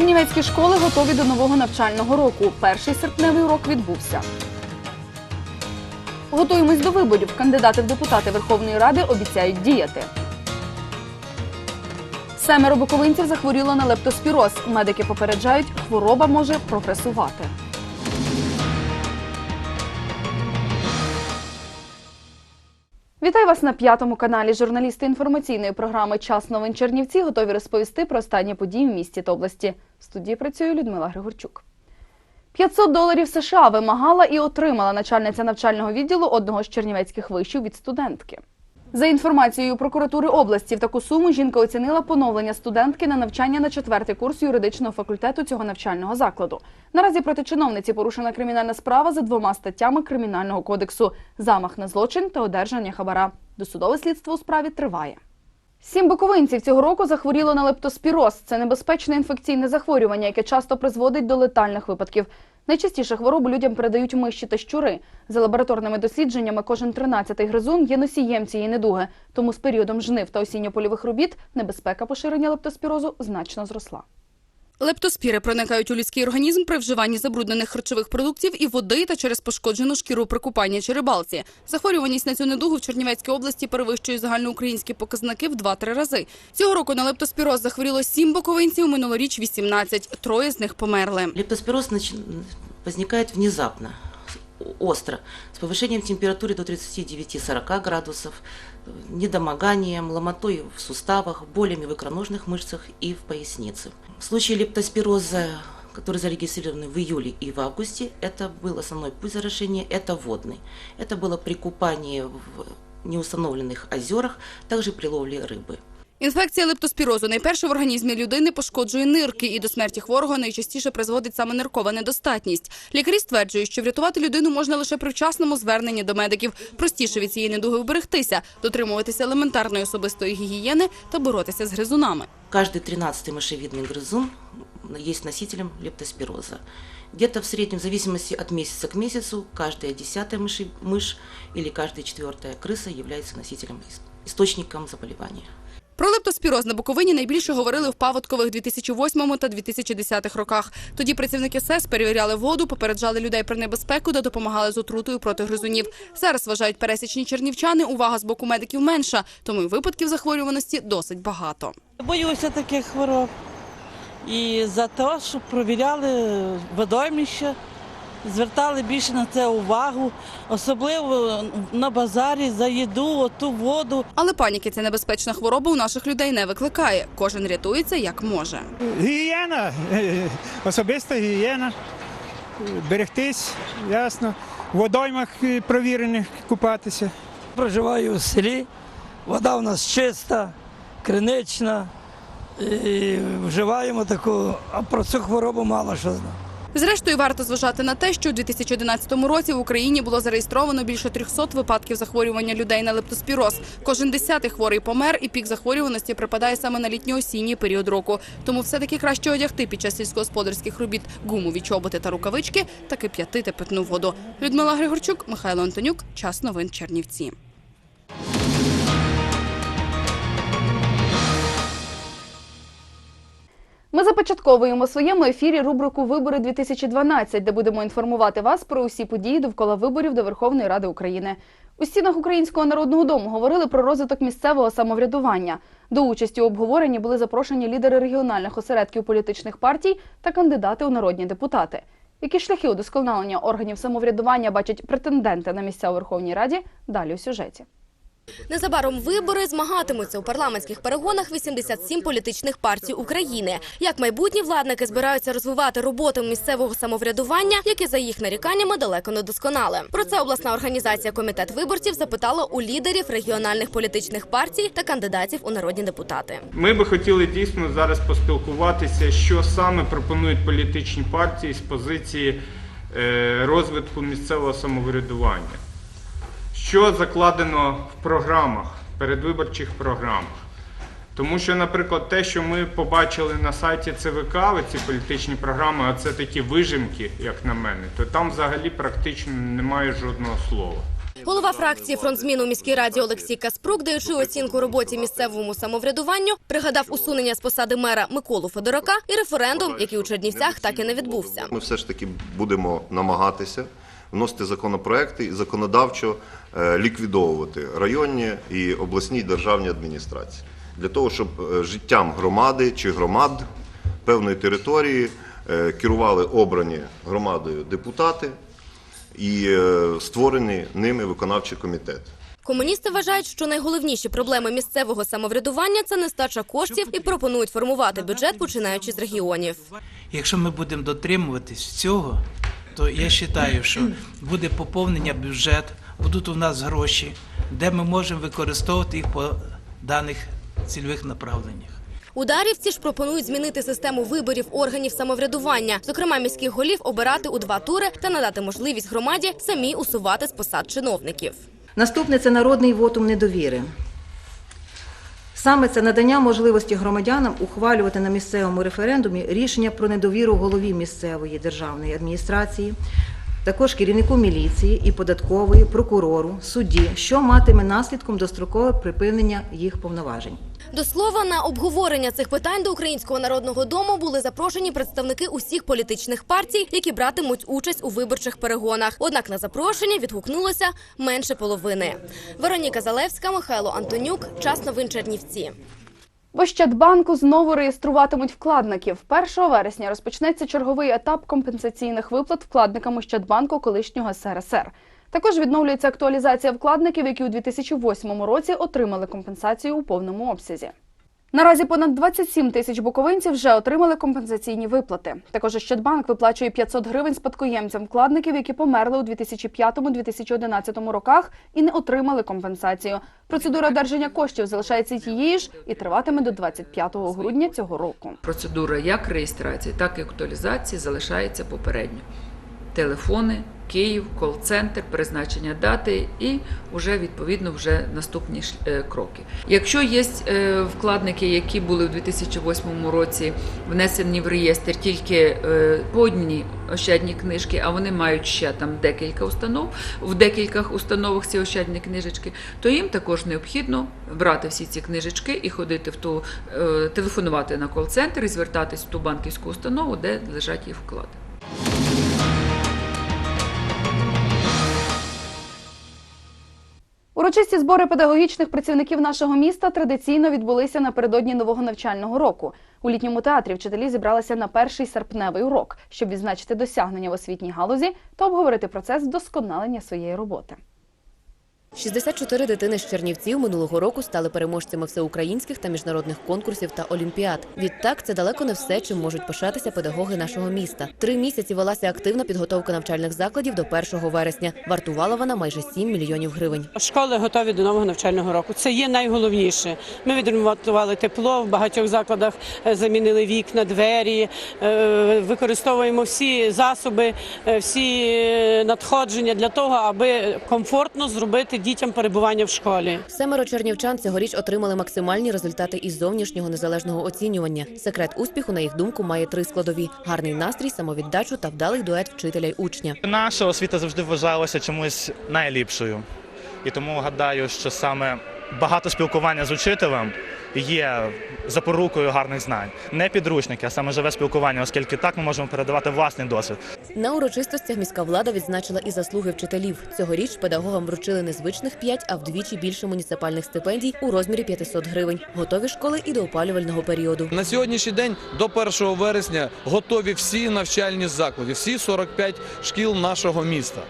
Чернівецькі школи готові до нового навчального року. Перший серпневий урок відбувся. Готуємось до виборів. Кандидати в депутати Верховної Ради обіцяють діяти. Семеро буковинців захворіло на лептоспіроз. Медики попереджають, хвороба може прогресувати. Вітаю вас на п'ятому каналі. Журналісти інформаційної програми Час новин Чернівці готові розповісти про останні події в місті та області. В студії працює Людмила Григорчук. 500 доларів США вимагала і отримала начальниця навчального відділу одного з чернівецьких вишів від студентки. За інформацією прокуратури області, в таку суму жінка оцінила поновлення студентки на навчання на четвертий курс юридичного факультету цього навчального закладу. Наразі проти чиновниці порушена кримінальна справа за двома статтями кримінального кодексу: замах на злочин та одержання хабара. Досудове слідство у справі триває. Сім буковинців цього року захворіло на лептоспіроз. Це небезпечне інфекційне захворювання, яке часто призводить до летальних випадків. Найчастіше хворобу людям передають миші та щури. За лабораторними дослідженнями, кожен 13-й гризун є носієм цієї недуги. Тому з періодом жнив та осінньо-польових робіт небезпека поширення лептоспірозу значно зросла. Лептоспіри проникають у людський організм при вживанні забруднених харчових продуктів і води та через пошкоджену шкіру при купанні чи рибалці. Захворюваність на цю недугу в Чернівецькій області перевищує загальноукраїнські показники в 2-3 рази. Цього року на лептоспіроз захворіло 7 буковинців, минулоріч 18. Троє з них померли. Лептоспироз нач- возникает внезапно, остро, с повышением температуры до 39-40 градусов, э, недомоганием, ломотой в суставах, болями в икроножных мышцах и в пояснице. Случаи лептоспироза, которые зарегистрированы в июле и в августе, это был основной путь заражения, это водный. Это было при купании в неустановленных озерах, также при ловле рыбы. Інфекція лептоспірозу найперше в організмі людини пошкоджує нирки, і до смерті хворого найчастіше призводить саме ниркова недостатність. Лікарі стверджують, що врятувати людину можна лише при вчасному зверненні до медиків. Простіше від цієї недуги вберегтися, дотримуватися елементарної особистої гігієни та боротися з гризунами. Каждый тринадцатый мышевидный грызун есть носителем лептоспироза. Где-то в среднем, в зависимости от месяца к месяцу, каждая десятая мыши- мышь или каждая четвертая крыса является носителем, ис- источником заболевания. Про лептоспіроз на Буковині найбільше говорили в паводкових 2008 та 2010 роках. Тоді працівники СЕС перевіряли воду, попереджали людей про небезпеку та допомагали з отрутою проти гризунів. Зараз вважають пересічні чернівчани, увага з боку медиків менша, тому й випадків захворюваності досить багато. Боюся таких хвороб. І за те, що провіряли водоймище, звертали більше на це увагу, особливо на базарі за їду, оту воду. Але паніки ця небезпечна хвороба у наших людей не викликає. Кожен рятується як може. Гігієна, особиста гігієна, берегтись, ясно. В водоймах провірених купатися. Проживаю в селі, вода у нас чиста, кринична. І вживаємо таку, а про цю хворобу мало що знаю. Зрештою, варто зважати на те, що у 2011 році в Україні було зареєстровано більше 300 випадків захворювання людей на лептоспіроз. Кожен десятий хворий помер, і пік захворюваності припадає саме на літньо-осінній період року. Тому все-таки краще одягти під час сільськогосподарських робіт гумові чоботи та рукавички, таки п'ятити питну воду. Людмила Григорчук, Михайло Антонюк. Час новин Чернівці. Ми започатковуємо своєму ефірі рубрику Вибори 2012, де будемо інформувати вас про усі події довкола виборів до Верховної Ради України. У стінах Українського народного дому говорили про розвиток місцевого самоврядування. До участі у обговоренні були запрошені лідери регіональних осередків політичних партій та кандидати у народні депутати. Які шляхи удосконалення органів самоврядування бачать претенденти на місця у Верховній Раді? Далі у сюжеті. Незабаром вибори змагатимуться у парламентських перегонах 87 політичних партій України. Як майбутні владники збираються розвивати роботу місцевого самоврядування, яке за їх наріканнями далеко не досконале. Про це обласна організація Комітет виборців запитала у лідерів регіональних політичних партій та кандидатів у народні депутати. Ми би хотіли дійсно зараз поспілкуватися, що саме пропонують політичні партії з позиції е, розвитку місцевого самоврядування. Що закладено в програмах, передвиборчих програмах. Тому що, наприклад, те, що ми побачили на сайті ЦВК, ці політичні програми, а це такі вижимки, як на мене, то там взагалі практично немає жодного слова. Голова фракції «Фронт змін» у міській раді Олексій Каспрук, даючи оцінку роботі місцевому самоврядуванню, пригадав усунення з посади мера Миколу Федорака і референдум, який у Чернівцях так і не відбувся. Ми все ж таки будемо намагатися вносити законопроекти і законодавчо е, ліквідовувати районні і обласні державні адміністрації для того, щоб е, життям громади чи громад певної території е, керували обрані громадою депутати і створені ними виконавчі комітети. Комуністи вважають, що найголовніші проблеми місцевого самоврядування це нестача коштів і пропонують формувати бюджет, починаючи з регіонів. Якщо ми будемо дотримуватись цього, то я вважаю, що буде поповнення бюджету, будуть у нас гроші, де ми можемо використовувати їх по даних цільових направленнях. Ударівці ж пропонують змінити систему виборів органів самоврядування, зокрема міських голів обирати у два тури та надати можливість громаді самі усувати з посад чиновників. Наступне це народний вотум недовіри. Саме це надання можливості громадянам ухвалювати на місцевому референдумі рішення про недовіру голові місцевої державної адміністрації, також керівнику міліції і податкової, прокурору, судді, що матиме наслідком дострокове припинення їх повноважень. До слова, на обговорення цих питань до Українського народного дому були запрошені представники усіх політичних партій, які братимуть участь у виборчих перегонах. Однак на запрошення відгукнулося менше половини. Вероніка Залевська, Михайло Антонюк. Час новин Чернівці. В Ощадбанку знову реєструватимуть вкладників. 1 вересня розпочнеться черговий етап компенсаційних виплат вкладникам Ощадбанку колишнього СРСР. Також відновлюється актуалізація вкладників, які у 2008 році отримали компенсацію у повному обсязі. Наразі понад 27 тисяч буковинців вже отримали компенсаційні виплати. Також Ощадбанк виплачує 500 гривень спадкоємцям вкладників, які померли у 2005-2011 роках і не отримали компенсацію. Процедура одержання коштів залишається тією ж і триватиме до 25 грудня цього року. Процедура як реєстрації, так і актуалізації залишається попередньо. Телефони, Київ, кол-центр, призначення дати і вже відповідно вже наступні е, кроки. Якщо є е, вкладники, які були в 2008 році внесені в реєстр тільки е, по одній ощадні книжки, а вони мають ще там декілька установ, в декількох установах ці ощадні книжечки, то їм також необхідно брати всі ці книжечки і ходити в ту, телефонувати на кол-центр і звертатись в ту банківську установу, де лежать їх вклади. Урочисті збори педагогічних працівників нашого міста традиційно відбулися напередодні нового навчального року. У літньому театрі вчителі зібралися на перший серпневий урок, щоб відзначити досягнення в освітній галузі та обговорити процес вдосконалення своєї роботи. 64 дитини з Чернівців минулого року стали переможцями всеукраїнських та міжнародних конкурсів та олімпіад. Відтак, це далеко не все, чим можуть пишатися педагоги нашого міста. Три місяці велася активна підготовка навчальних закладів до 1 вересня. Вартувала вона майже 7 мільйонів гривень. Школи готові до нового навчального року. Це є найголовніше. Ми відремонтували тепло в багатьох закладах, е, замінили вікна, двері, е, використовуємо всі засоби, е, всі надходження для того, аби комфортно зробити дітям перебування в школі. Семеро чернівчан цьогоріч отримали максимальні результати із зовнішнього незалежного оцінювання. Секрет успіху, на їх думку, має три складові: гарний настрій, самовіддачу та вдалий дует вчителя й учня. Наша освіта завжди вважалася чомусь найліпшою. І тому гадаю, що саме багато спілкування з учителем є запорукою гарних знань. Не підручники, а саме живе спілкування, оскільки так ми можемо передавати власний досвід. На урочистостях міська влада відзначила і заслуги вчителів. Цьогоріч педагогам вручили не звичних 5, а вдвічі більше муніципальних стипендій у розмірі 500 гривень. Готові школи і до опалювального періоду. На сьогоднішній день до 1 вересня готові всі навчальні заклади, всі 45 шкіл нашого міста.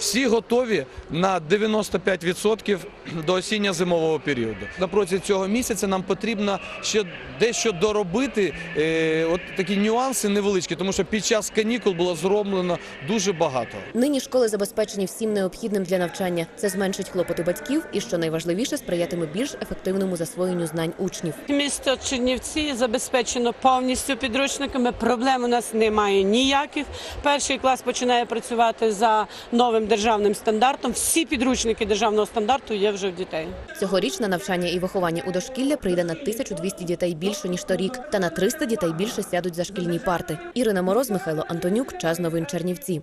Всі готові на 95% до осінньо-зимового періоду. Напроти цього місяця нам потрібно ще дещо доробити е, от такі нюанси невеличкі, тому що під час канікул було зроблено дуже багато. Нині школи забезпечені всім необхідним для навчання. Це зменшить клопоти батьків і, що найважливіше, сприятиме більш ефективному засвоєнню знань учнів. Місто Чернівці забезпечено повністю підручниками. Проблем у нас немає ніяких. Перший клас починає працювати за новим державним стандартом. Всі підручники державного стандарту є вже в дітей. Цьогоріч на навчання і виховання у дошкілля прийде на 1200 дітей більше ніж торік, та на 300 дітей більше сядуть за шкільні парти. Ірина Мороз, Михайло Антонюк. Час новин Чернівці.